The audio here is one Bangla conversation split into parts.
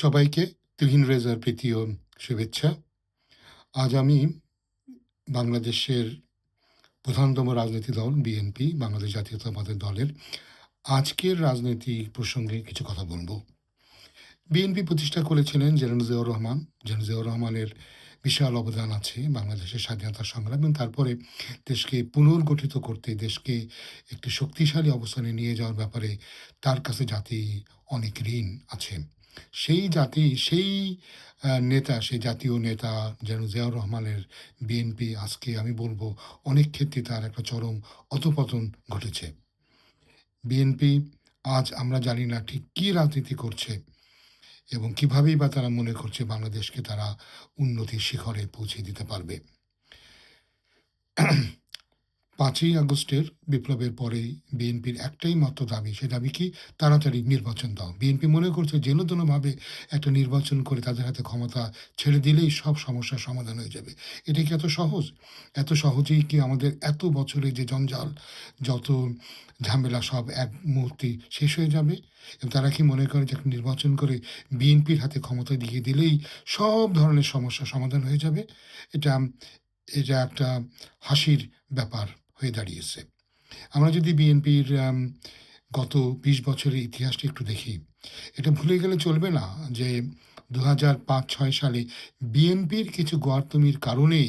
সবাইকে তুহিন রেজার প্রীতি ও শুভেচ্ছা। আজ আমি বাংলাদেশের প্রধানতম রাজনৈতিক দল, বিএনপি, বাংলাদেশ জাতীয়তাবাদের দলের আজকের রাজনৈতিক প্রসঙ্গে কিছু কথা বলব। বিএনপি প্রতিষ্ঠা করেছিলেন জেনারেল রহমান। জেনারেল রহমানের বিশাল অবদান আছে বাংলাদেশের স্বাধীনতা সংগ্রাম এবং তারপরে দেশকে পুনর্গঠিত করতে, দেশকে একটি শক্তিশালী অবস্থানে নিয়ে যাওয়ার ব্যাপারে তার কাছে জাতি অনেক ঋণ আছে। সেই জাতি, সেই নেতা, সেই জাতীয় নেতা যেন জিয়াউর রহমানের বিএনপি আজকে আমি বলব অনেক ক্ষেত্রে তার একটা চরম অতপতন ঘটেছে। বিএনপি আজ আমরা জানি না ঠিক কী রাজনীতি করছে এবং কীভাবেই বা তারা মনে করছে বাংলাদেশকে তারা উন্নতির শিখরে পৌঁছে দিতে পারবে। পাঁচই আগস্টের বিপ্লবের পরেই বিএনপির একটাই মাত্র দাবি, সে দাবি কি, তাড়াতাড়ি নির্বাচন দাও। বিএনপি মনে করছে যেন তেনভাবে একটা নির্বাচন করে তাদের হাতে ক্ষমতা ছেড়ে দিলেই সব সমস্যার সমাধান হয়ে যাবে। এটা কি এত সহজ? এত সহজেই কি আমাদের এত বছরে যে জঞ্জাল, যত ঝামেলা, সব এক মুহূর্তে শেষ হয়ে যাবে? এবং তারা কি মনে করে যে একটা নির্বাচন করে বিএনপির হাতে ক্ষমতা দিয়ে দিলেই সব ধরনের সমস্যার সমাধান হয়ে যাবে? এটা এটা একটা হাসির ব্যাপার। হয়ে দাঁড়িয়েছে। আমরা যদি বিএনপির গত বিশ বছরের ইতিহাসটা একটু দেখি, এটা ভুলে গেলে চলবে না যে দু হাজার পাঁচ ছয় সালে বিএনপির কিছু গোয়ার্তমির কারণে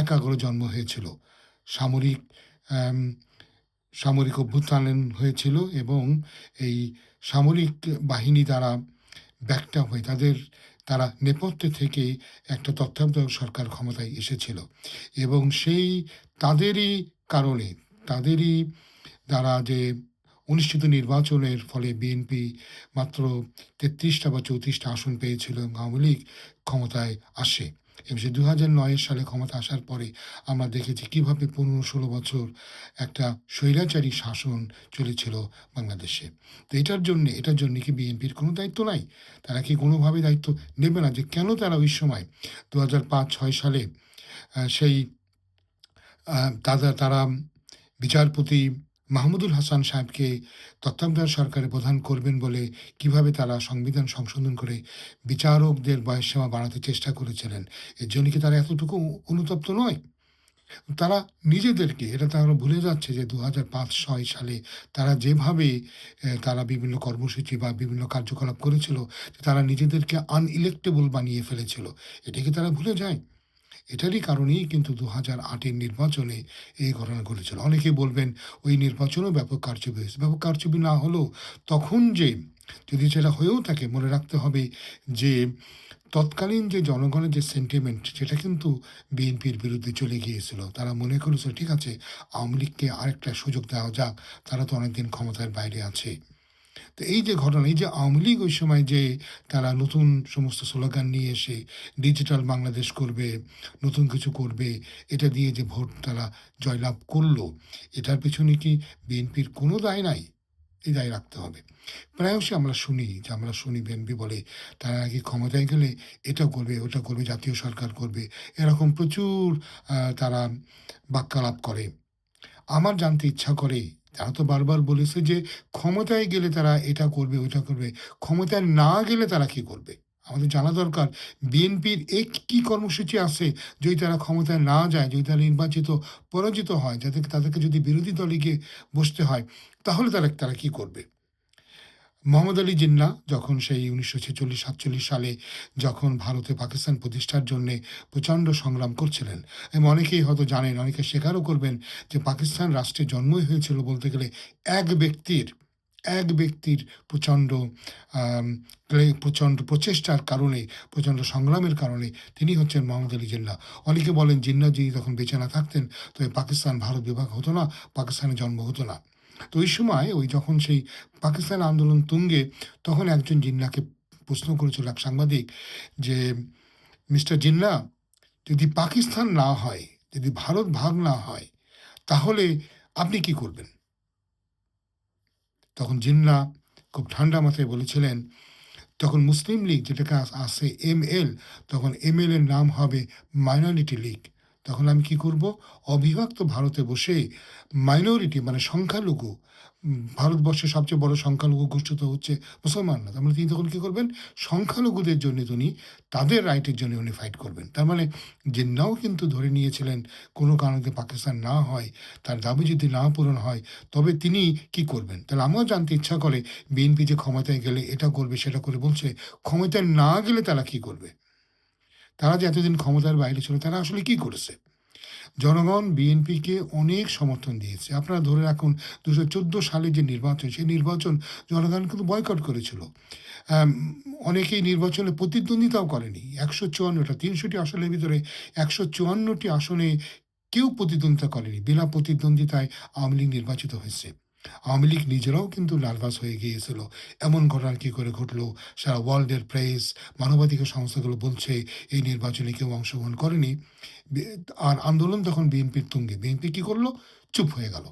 এক আগরে জন্ম হয়েছিল। সামরিক সামরিক অভ্যুত্থান হয়েছিল এবং এই সামরিক বাহিনী দ্বারা ব্যাকটা হয়ে তাদের, তারা নেপথ্যে থেকে একটা তত্ত্বাবধায়ক সরকার ক্ষমতায় এসেছিল এবং সেই তাদেরই কারণে তাদেরই দ্বারা যে অনুষ্ঠিত নির্বাচনের ফলে বিএনপি মাত্র তেত্রিশটা বা চৌত্রিশটা আসন পেয়েছিল আওয়ামী লীগ ক্ষমতায় আসে। এবং সে দু হাজার নয়ের সালে ক্ষমতা আসার পরে আমরা দেখেছি কীভাবে পনেরো ষোলো বছর একটা স্বৈরাচারী শাসন চলেছিল বাংলাদেশে। তো এটার জন্য এটার জন্য কি বিএনপির কোনো দায়িত্ব নাই? তারা কি কোনোভাবে দায়িত্ব নেবে না যে কেন তারা ওই সময় দু হাজার পাঁচ ছয় সালে সেই আহ, তারা বিচারপতি মাহমুদুল হাসান সাহেবকে তত্ত্বাবধায়ক সরকারের প্রধান করবেন বলে কীভাবে তারা সংবিধান সংশোধন করে বিচারকদের বয়সসীমা বাড়াতে চেষ্টা করেছিলেন। এর জন্য কি তারা এতটুকু অনুতপ্ত নয়? তারা নিজেদেরকে এটা তারা ভুলে যাচ্ছে যে দু হাজার পাঁচ ছয় সালে তারা যেভাবে তারা বিভিন্ন কর্মসূচি বা বিভিন্ন কার্যকলাপ করেছিল তারা নিজেদেরকে আনইলেক্টেবল বানিয়ে ফেলেছিল। এটাকে তারা ভুলে যায়? এটারই কারণেই কিন্তু দু হাজার আটের নির্বাচনে এই ঘটনা ঘটেছিল। অনেকে বলবেন ওই নির্বাচনও ব্যাপক কারচুপি হয়েছে। ব্যাপক কারচুপি না হলেও তখন যে, যদি সেটা হয়েও থাকে, মনে রাখতে হবে যে, তৎকালীন যে জনগণের যে সেন্টিমেন্ট সেটা কিন্তু বিএনপির বিরুদ্ধে চলে গিয়েছিল। তারা মনে করেছিল, ঠিক আছে, আওয়ামী লীগকে আরেকটা সুযোগ দেওয়া যাক, তারা তো অনেকদিন ক্ষমতার বাইরে আছে। তো এই যে ঘটনা, এই যে আওয়ামী লীগ ওই সময় যে তারা নতুন সমস্ত স্লোগান নিয়ে এসে ডিজিটাল বাংলাদেশ করবে, নতুন কিছু করবে, এটা দিয়ে যে ভোট তারা জয়লাভ করল, এটার পেছনে কি বিএনপির কোনো দায় নাই? এই দায় রাখতে হবে। প্রায়শই আমরা শুনি যে, আমরা শুনি বিএনপি বলে, তারা নাকি ক্ষমতায় গেলে এটা করবে, ওটা করবে, জাতীয় সরকার করবে, এরকম প্রচুর তারা বাক্যালাপ করে। আমার জানতে ইচ্ছা করে তারা তো বারবার বলেছে যে ক্ষমতায় গেলে তারা এটা করবে, ওইটা করবে। ক্ষমতায় না গেলে তারা কি করবে? আমাদের জানা দরকার, বিএনপির এক কি কর্মসূচি আছে যদি তারা ক্ষমতায় না যায়, যদি তারা নির্বাচিত, পরাজিত হয় যাতে তাদেরকে যদি বিরোধী দলে গিয়ে বসতে হয়, তাহলে তারা তারা কি করবে? মোহাম্মদ আলী জিন্না যখন সেই উনিশশো ছেচল্লিশ সাতচল্লিশ সালে যখন ভারতে পাকিস্তান প্রতিষ্ঠার জন্য প্রচণ্ড সংগ্রাম করছিলেন, এবং অনেকেই হয়তো জানেন, অনেকে স্বীকারও করবেন যে পাকিস্তান রাষ্ট্রে জন্মই হয়েছিল বলতে গেলে এক ব্যক্তির এক ব্যক্তির প্রচণ্ড প্রচণ্ড প্রচেষ্টার কারণে, প্রচণ্ড সংগ্রামের কারণে তিনি হচ্ছেন মোহাম্মদ আলী জিন্না। অনেকে বলেন জিন্না যদি তখন বেঁচে না থাকতেন, তবে পাকিস্তান ভারত বিভাগ হতো না পাকিস্তানের জন্ম হতো না। তো ওই সময় ওই যখন সেই পাকিস্তান আন্দোলন তুঙ্গে, তখন একজন জিন্নাকে প্রশ্ন করেছিল এক সাংবাদিক যে, মিস্টার জিন্না, যদি পাকিস্তান না হয়, যদি ভারত ভাগ না হয়, তাহলে আপনি কি করবেন? তখন জিন্না খুব ঠান্ডা মাথায় বলেছিলেন, তখন মুসলিম লীগ যেটাকে আস- এম এল তখন এম এল এর নাম হবে মাইনরিটি লীগ তখন আমি কি করব? অবিভক্ত ভারতে বসে মাইনরিটি মানে সংখ্যালঘু ভারতবর্ষের সবচেয়ে বড় সংখ্যালঘু গোষ্ঠী তো হচ্ছে মুসলমানরা তার মানে তিনি তখন কী করবেন? সংখ্যালঘুদের জন্য তিনি তাদের রাইটের জন্য উনি ফাইট করবেন। তার মানে জিন্নাও কিন্তু ধরে নিয়েছিলেন কোনো কারণে পাকিস্তান না হয়, তার দাবি যদি না পূরণ হয়, তবে তিনি কি করবেন? তাহলে আমারও জানতে ইচ্ছা করে বিএনপি যে ক্ষমতায় গেলে এটা করবে, সেটা করে বলছে, ক্ষমতায় না গেলে তারা কি করবে? তারা যে এতদিন ক্ষমতার বাইরে ছিল, তারা আসলে কি করেছে? জনগণ, বিএনপিকে অনেক সমর্থন দিয়েছে। আপনারা ধরে রাখুন, দুশো চোদ্দ সালে যে নির্বাচন, সেই নির্বাচন জনগণ কিন্তু বয়কট করেছিল। অনেকেই নির্বাচনে প্রতিদ্বন্দ্বিতাও করেনি। একশো চুয়ান্নটা, তিনশোটি আসনের ভিতরে একশো চুয়ান্নটি আসনে কেউ প্রতিদ্বন্দ্বিতা করেনি, বিনা প্রতিদ্বন্দ্বিতায় আওয়ামী লীগ নির্বাচিত হয়েছে। আওয়ামী লীগ নিজেরাও কিন্তু নার্ভাস হয়ে গিয়েছিল। এমন ঘটনা কী করে ঘটলো? সারা ওয়ার্ল্ডের প্রেস, মানবাধিকার সংস্থাগুলো বলছে, এই নির্বাচনে কেউ অংশগ্রহণ করেনি। আর আন্দোলন তখন বিএনপির তুঙ্গে। বিএনপি কী করল? চুপ হয়ে গেল।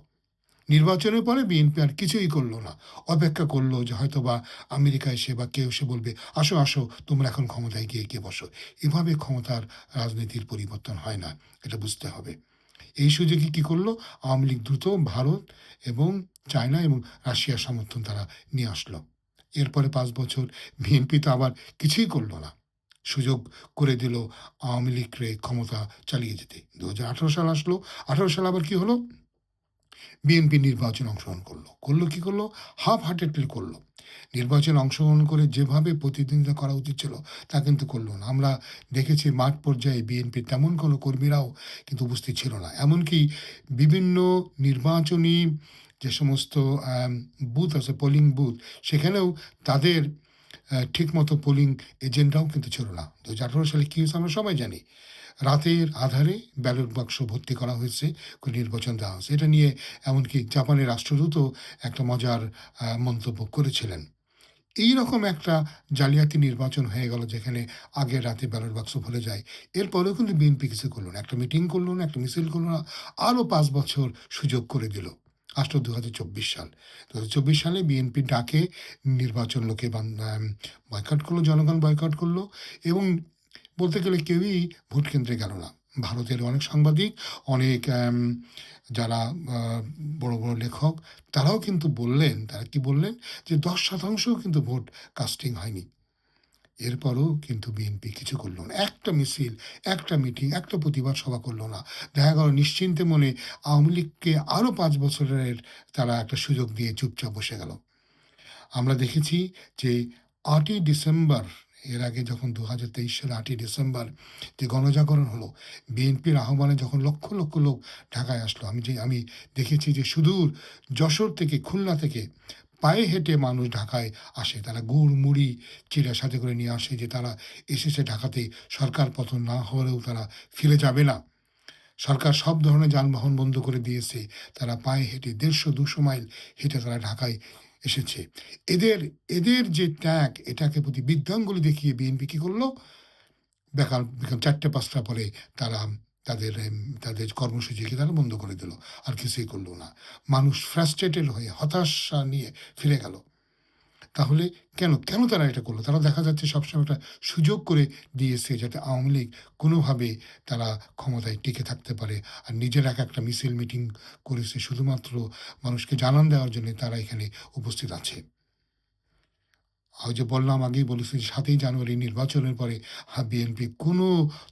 নির্বাচনের পরে বিএনপি আর কিছুই করল না। অপেক্ষা করল যে হয়তো বা আমেরিকা এসে বা কেউ এসে বলবে, আসো আসো, তোমরা এখন ক্ষমতায় গিয়ে গিয়ে বসো। এভাবে ক্ষমতার রাজনীতির পরিবর্তন হয় না। এটা বুঝতে হবে। এই সুযোগে কি করল? আওয়ামী লীগ দ্রুত ভারত এবং চায়না এবং রাশিয়ার সমর্থন তারা নিয়ে আসলো। এরপরে পাঁচ বছর বিএনপি তো আবার কিছুই করল না। সুযোগ করে দিল আওয়ামী লীগকে ক্ষমতা চালিয়ে যেতে। দু হাজার আঠারো সাল আসলো। আঠারো সাল আবার কি হলো? বিএনপি নির্বাচন অংশগ্রহণ করল। করল কি করল? হাফ হার্টেডলি করল। নির্বাচনে অংশগ্রহণ করে যেভাবে প্রতিদ্বন্দ্বিতা করা উচিত ছিল, তা কিন্তু করল না। আমরা দেখেছি মাঠ পর্যায়ে বিএনপির তেমন কোনো কর্মীরাও কিন্তু উপস্থিত ছিল না। এমনকি বিভিন্ন নির্বাচনী যে সমস্ত বুথ আছে পোলিং বুথ সেখানেও তাদের ঠিকমতো পোলিং এজেন্টরাও কিন্তু ছিল না। দু হাজার আঠারো সালে কী হয়েছে আমরা সবাই জানি। রাতের আধারে ব্যালট বাক্স ভর্তি করা হয়েছে নির্বাচন দেওয়া হয়েছে। এটা নিয়ে এমনকি জাপানের রাষ্ট্রদূতও একটা মজার মন্তব্য করেছিলেন। এই রকম একটা জালিয়াতি নির্বাচন হয়ে গেল যেখানে আগের রাতে ব্যালট বাক্স ভরে যায়। এরপরেও কিন্তু বিএনপি কিছু করল না। একটা মিটিং করল না, একটা মিছিল করল না। আরও পাঁচ বছর সুযোগ করে দিল। আসলো দু হাজার চব্বিশ সাল। দু হাজার চব্বিশ সালে বিএনপি ডাকে নির্বাচন লোকে বয়কট করল, জনগণ বয়কট করল এবং বলতে গেলে কেউই ভোট কেন্দ্রে গেল না। ভারতের অনেক সাংবাদিক, অনেক যারা বড় বড় লেখক, তারাও কিন্তু বললেন, তারা কি বললেন যে দশ শতাংশও কিন্তু ভোট কাস্টিং হয়নি। এরপরও কিন্তু বিএনপি কিছু করল না। একটা মিছিল, একটা মিটিং, একটা প্রতিবাদ সভা করল না। দেখা গেল নিশ্চিন্তে মনে আওয়ামী লীগকে আরও পাঁচ বছরের তারা একটা সুযোগ দিয়ে চুপচাপ বসে গেল। আমরা দেখেছি যে আটই ডিসেম্বর, এর আগে যখন দু হাজার তেইশ সালে আটই ডিসেম্বর যে গণজাগরণ হলো, বিএনপির আহ্বানে যখন লক্ষ লক্ষ লোক ঢাকায় আসলো, আমি যে, আমি দেখেছি যে সুদূর যশোর থেকে খুলনা থেকে পায়ে হেঁটে মানুষ ঢাকায় আসে। তারা গুড়, মুড়ি, চিড়া সাথে করে নিয়ে আসে যে তারা এসেছে ঢাকাতে। সরকার পতন না হলেও তারা ফিরে যাবে না। সরকার সব ধরনের যানবাহন বন্ধ করে দিয়েছে। তারা পায়ে হেঁটে দেড়শো, দুশো মাইল হেঁটে তারা ঢাকায় এসেছে। এদের এদের যে ট্যাগ, এটাকে প্রতি বৃদ্ধাঙ্গুলি দেখিয়ে বিএনপি কী করল? বেকার বিকাল চারটে পাঁচটা পরে তারা তাদের তাদের কর্মসূচিকে তারা বন্ধ করে দিল, আর কিছুই করল না। মানুষ ফ্রাস্ট্রেটেড হয়ে হতাশা নিয়ে ফিরে গেল। তাহলে কেন কেন তারা এটা করল? তারা দেখা যাচ্ছে সবসময় একটা সুযোগ করে দিয়েছে যাতে আওয়ামী লীগ কোনোভাবে তারা ক্ষমতায় টিকে থাকতে পারে, আর নিজের এক একটা মিছিল মিটিং করেছে। শুধুমাত্র মানুষকে জানান দেওয়ার জন্য তারা এখানে উপস্থিত আছে। ওই যে বললাম আগেই বলেছি সাতই জানুয়ারি নির্বাচনের পরে বিএনপি কোনো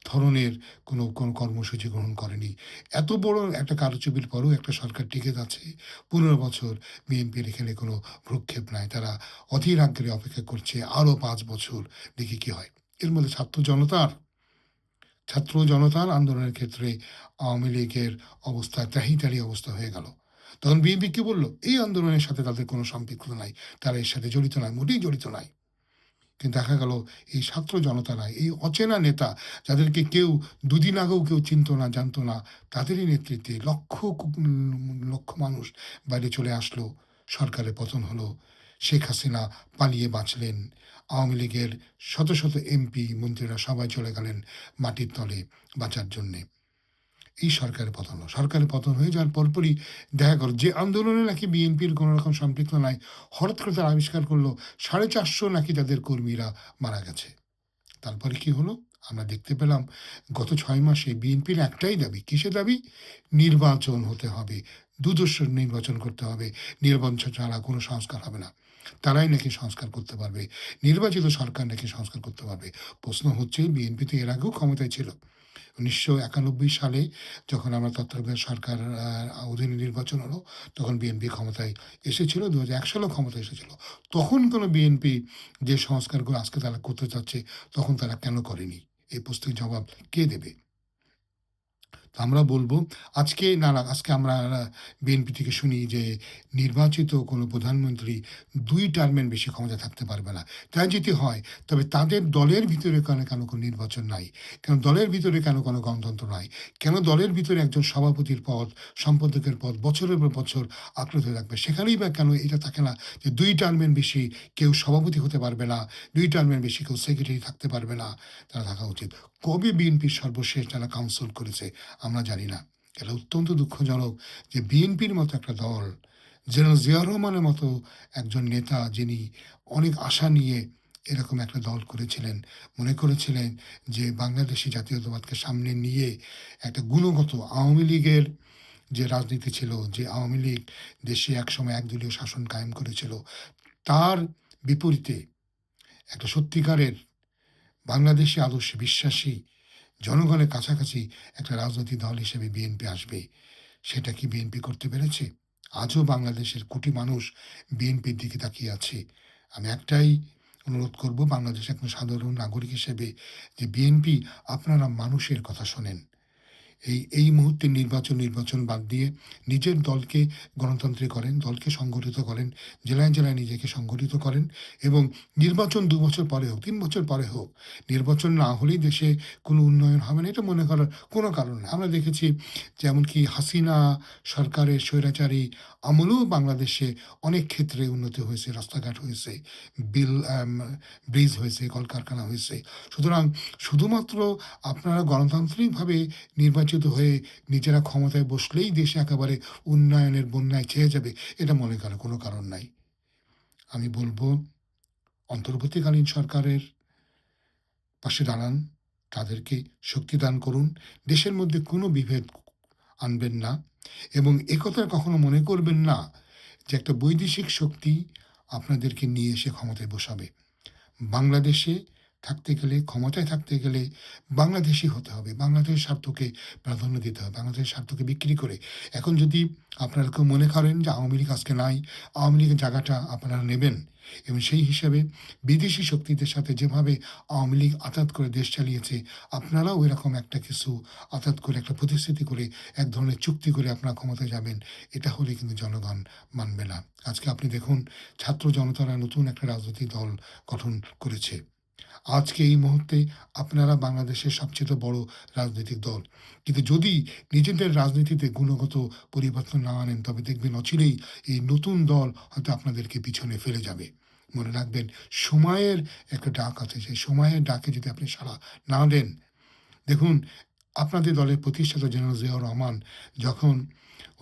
ধরনের কোনো কোনো কর্মসূচি গ্রহণ করেনি। এত বড় একটা কারচুপির পরেও একটা সরকার টিকে যাচ্ছে। পনেরো বছর বিএনপির এখানে কোনো ভ্রুক্ষেপ নাই। তারা অধীর আগ্রহে অপেক্ষা করছে আরও পাঁচ বছর। দেখি কি হয়। এর মধ্যে ছাত্র জনতার ছাত্র জনতার আন্দোলনের ক্ষেত্রে আওয়ামী লীগের অবস্থা ত্রাহিতারি অবস্থা হয়ে গেল। তখন বিএনপি কি বলল? এই আন্দোলনের সাথে তাদের কোনো সম্পৃক্ততা নাই। তারা এর সাথে জড়িত নয় মোটেই জড়িত নাই। কিন্তু দেখা গেল, এই ছাত্র জনতারা, এই অচেনা নেতা, যাদেরকে কেউ দুদিন আগেও কেউ চিনতো না, জানতো না, তাদেরই নেতৃত্বে লক্ষ লক্ষ মানুষ বাইরে চলে আসলো। সরকারের পতন হলো। শেখ হাসিনা পালিয়ে বাঁচলেন। আওয়ামী লীগের শত শত এমপি, মন্ত্রীরা সবাই চলে গেলেন মাটির তলে বাঁচার জন্যে। এই সরকারের পতন সরকারের পতন হয়ে যাওয়ার পরপরই দেখা গেল যে আন্দোলনে নাকি বিএনপির কোনো রকম সম্পৃক্ত নাই, হঠাৎ করে তারা আবিষ্কার করল সাড়ে চারশো নাকি তাদের কর্মীরা মারা গেছে। তারপরে কি হলো? আমরা দেখতে পেলাম গত ছয় মাসে বিএনপির একটাই দাবি, কিসের দাবি? নির্বাচন হতে হবে দুদর্শ নির্বাচন করতে হবে, নির্বাচন ছাড়া কোনো সংস্কার হবে না। তারাই নাকি সংস্কার করতে পারবে, নির্বাচিত সরকার নাকি সংস্কার করতে পারবে? প্রশ্ন হচ্ছে বিএনপি তো এর আগেও ক্ষমতায় ছিল। উনিশশো একানব্বই সালে যখন আমরা তত্ত্বাবধায়ক সরকার অধীনে নির্বাচন হলো, তখন বিএনপি ক্ষমতায় এসেছিল দু হাজার এক সালেও ক্ষমতায় এসেছিল। তখন কোনো বিএনপি যে সংস্কারগুলো আজকে তারা করতে চাচ্ছে তখন তারা কেন করেনি? এই প্রশ্নের জবাব কে দেবে? তো আমরা বলব, আজকে না আজকে আমরা বিএনপি থেকে শুনি যে নির্বাচিত কোনো প্রধানমন্ত্রী দুই টার্মের বেশি ক্ষমতা থাকতে পারবে না। তাই যদি হয়, তবে তাদের দলের ভিতরে কেন কেন কোনো নির্বাচন নাই? কেন দলের ভিতরে কেন কোনো গণতন্ত্র নাই? কেন দলের ভিতরে একজন সভাপতির পদ, সম্পাদকের পদ বছরের পর বছর আক্রত হয়ে থাকবে সেখানেই বা কেন এটা থাকে না যে দুই টার্মের বেশি কেউ সভাপতি হতে পারবে না, দুই টার্মের বেশি কেউ সেক্রেটারি থাকতে পারবে না? তারা থাকা উচিত। কবে বিএনপির সর্বশেষ যারা কাউন্সিল করেছে আমরা জানি না। এটা অত্যন্ত দুঃখজনক যে বিএনপির মতো একটা দল যেন জিয়া রহমানের মতো একজন নেতা যিনি অনেক আশা নিয়ে এরকম একটা দল করেছিলেন, মনে করেছিলেন যে বাংলাদেশি জাতীয়তাবাদকে সামনে নিয়ে একটা গুণগত আওয়ামী লীগের যে রাজনীতি ছিল, যে আওয়ামী লীগ দেশে একসময় একদলীয় শাসন কায়েম করেছিল, তার বিপরীতে একটা সত্যিকারের বাংলাদেশি আদর্শে বিশ্বাসী জনগণের কাছাকাছি একটা রাজনৈতিক দল হিসেবে বিএনপি আসবে। সেটা কি বিএনপি করতে পেরেছে? আজও বাংলাদেশের কোটি মানুষ বিএনপির দিকে তাকিয়ে আছে। আমি একটাই অনুরোধ করব, বাংলাদেশ একজন সাধারণ নাগরিক হিসেবে, যে বিএনপি আপনারা মানুষের কথা শোনেন। এই এই মুহূর্তে নির্বাচন নির্বাচন বাদ দিয়ে নিজের দলকে গণতন্ত্রে করেন, দলকে সংগঠিত করেন, জেলায় জেলায় নিজেকে সংগঠিত করেন এবং নির্বাচন দু বছর পরে হোক, তিন বছর পরে হোক, নির্বাচন না হলেই দেশে কোনো উন্নয়ন হবে না। এটা মনে করার কোনো কারণ নেই। আমরা দেখেছি যেমন কি হাসিনা সরকারের স্বৈরাচারী আমলেও বাংলাদেশে অনেক ক্ষেত্রে উন্নতি হয়েছে, রাস্তাঘাট হয়েছে, বিল ব্রিজ হয়েছে, কলকারখানা হয়েছে। সুতরাং শুধুমাত্র আপনারা গণতান্ত্রিকভাবে নির্বাচিত হয়ে নিজেরা ক্ষমতায় বসলেই দেশে একেবারে উন্নয়নের বন্যায় ছেয়ে যাবে, এটা মনে করার কোনো কারণ নাই। আমি বলব, অন্তর্বর্তীকালীন সরকারের পাশে দাঁড়ান, তাদেরকে শক্তি দান করুন। দেশের মধ্যে কোনো বিভেদ আনবেন না এবং একথা কখনো মনে করবেন না যে একটা বৈদেশিক শক্তি আপনাদেরকে নিয়ে এসে ক্ষমতায় বসাবে। বাংলাদেশে থাকতে গেলে, ক্ষমতায় থাকতে গেলে বাংলাদেশি হতে হবে। বাংলাদেশের স্বার্থকে প্রাধান্য দিতে হবে, বাংলাদেশের স্বার্থকে বিক্রি করে। এখন যদি আপনারা কেউ মনে করেন যে আওয়ামী লীগ আজকে নাই, আওয়ামী লীগের জায়গাটা আপনারা নেবেন এবং সেই হিসাবে বিদেশি শক্তিদের সাথে যেভাবে আওয়ামী লীগ আতাত করে দেশ চালিয়েছে, আপনারাও এরকম একটা কিছু আতাত করে, একটা প্রতিশ্রুতি করে, এক ধরনের চুক্তি করে আপনারা ক্ষমতায় যাবেন, এটা হলে কিন্তু জনগণ মানবে না। আজকে আপনি দেখুন, ছাত্র জনতারা নতুন একটা রাজনৈতিক দল গঠন করেছে। আজকে এই মুহূর্তে আপনারা বাংলাদেশের সবচেয়ে বড় রাজনৈতিক দল। কিন্তু যদি নিজেদের রাজনীতিতে গুণগত পরিবর্তন না আনেন, তবে দেখবেন অচিরেই এই নতুন দল হয়তো আপনাদেরকে পিছনে ফেলে যাবে। মনে রাখবেন, সময়ের একটা ডাক আছে, সেই সময়ের ডাকে যদি আপনি সাড়া না দেন, দেখুন, আপনাদের দলের প্রতিষ্ঠাতা জেনারেল জিয়াউর রহমান যখন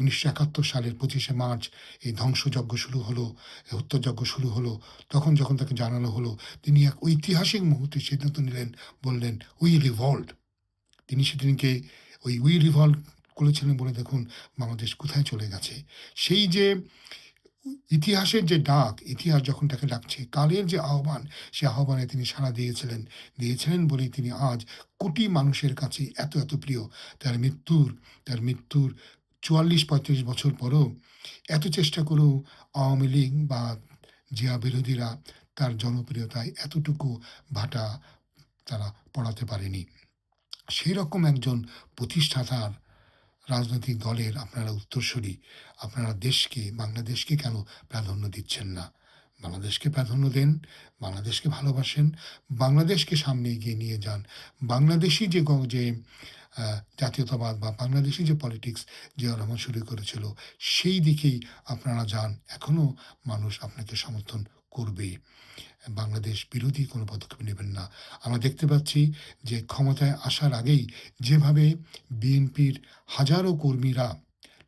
উনিশশো একাত্তর সালের পঁচিশে মার্চ এই ধ্বংসযজ্ঞ শুরু হলো হত্যাযজ্ঞ শুরু হলো। তখন যখন তাকে জানানো হলো, তিনি এক ঐতিহাসিক মুহূর্তে সিদ্ধান্ত নিলেন, বললেন উই রিভল্ট তিনি সেদিনকে ওই উই রিভল্ট করেছিলেন বলে দেখুন, বাংলাদেশ কোথায় চলে গেছে। সেই যে ইতিহাসের যে ডাক, ইতিহাস যখন তাকে ডাকছে, কালের যে আহ্বান, সে আহ্বানে তিনি সাড়া দিয়েছিলেন দিয়েছিলেন বলেই তিনি আজ কোটি মানুষের কাছে এত এত প্রিয়। তার মৃত্যুর তার মৃত্যুর চুয়াল্লিশ, পঁয়ত্রিশ বছর পরও এত চেষ্টা করেও আওয়ামী লীগ বা জিয়া বিরোধীরা তার জনপ্রিয়তায় এতটুকু ভাটা তারা পড়াতে পারেনি। সেই রকম একজন প্রতিষ্ঠাতার রাজনৈতিক দলের আপনারা উত্তরসূরি, আপনারা দেশকে, বাংলাদেশকে কেন প্রাধান্য দিচ্ছেন না? বাংলাদেশকে প্রাধান্য দেন, বাংলাদেশকে ভালোবাসেন, বাংলাদেশকে সামনে এগিয়ে নিয়ে যান। বাংলাদেশি যে যে জাতীয়তাবাদ বা বাংলাদেশি যে পলিটিক্স যে রহমান শুরু করেছিল, সেই দিকেই আপনারা যান। এখনও মানুষ আপনাকে সমর্থন করবে। বাংলাদেশ বিরোধী কোনো পদক্ষেপ নেবেন না। আমরা দেখতে পাচ্ছি যে ক্ষমতায় আসার আগেই যেভাবে বিএনপির হাজারো কর্মীরা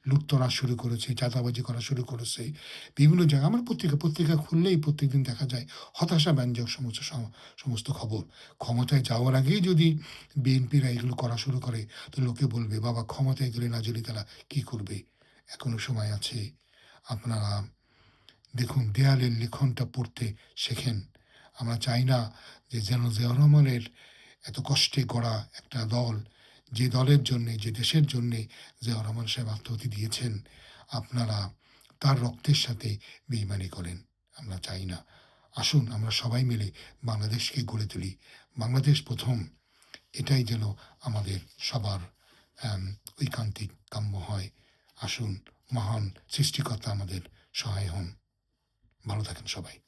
লুটতরা শুরু করেছে, চাঁদাবাজি করা শুরু করেছে। বিভিন্ন জায়গায় আমার পত্রিকা, পত্রিকা খুললেই প্রত্যেকদিন দেখা যায় হতাশাব্যঞ্জক সমস্ত সম সমস্ত খবর। ক্ষমতায় যাওয়ার আগেই যদি বিএনপিরা এগুলো করা শুরু করে, তো লোকে বলবে, "বাবা ক্ষমতায় গেলে না যদি তারা কী করবে?" এখনও সময় আছে। আপনারা দেখুন দেয়ালের লিখনটা পড়তে শেখেন। আমরা চাই না যে যেন জিয়াউর রহমানের এত কষ্টে গড়া একটা দল, যে দলের জন্যে, যে দেশের জন্যে জিয়াউর রহমান সাহেব আত্মহতি দিয়েছেন, আপনারা তার রক্তের সাথে বেইমানি করেন। আমরা চাই না। আসুন আমরা সবাই মিলে বাংলাদেশকে গড়ে তুলি। বাংলাদেশ প্রথম। এটাই যেন আমাদের সবার ঐকান্তিক কাম্য হয়। আসুন মহান সৃষ্টিকর্তা আমাদের সহায় হন। ভালো থাকেন সবাই।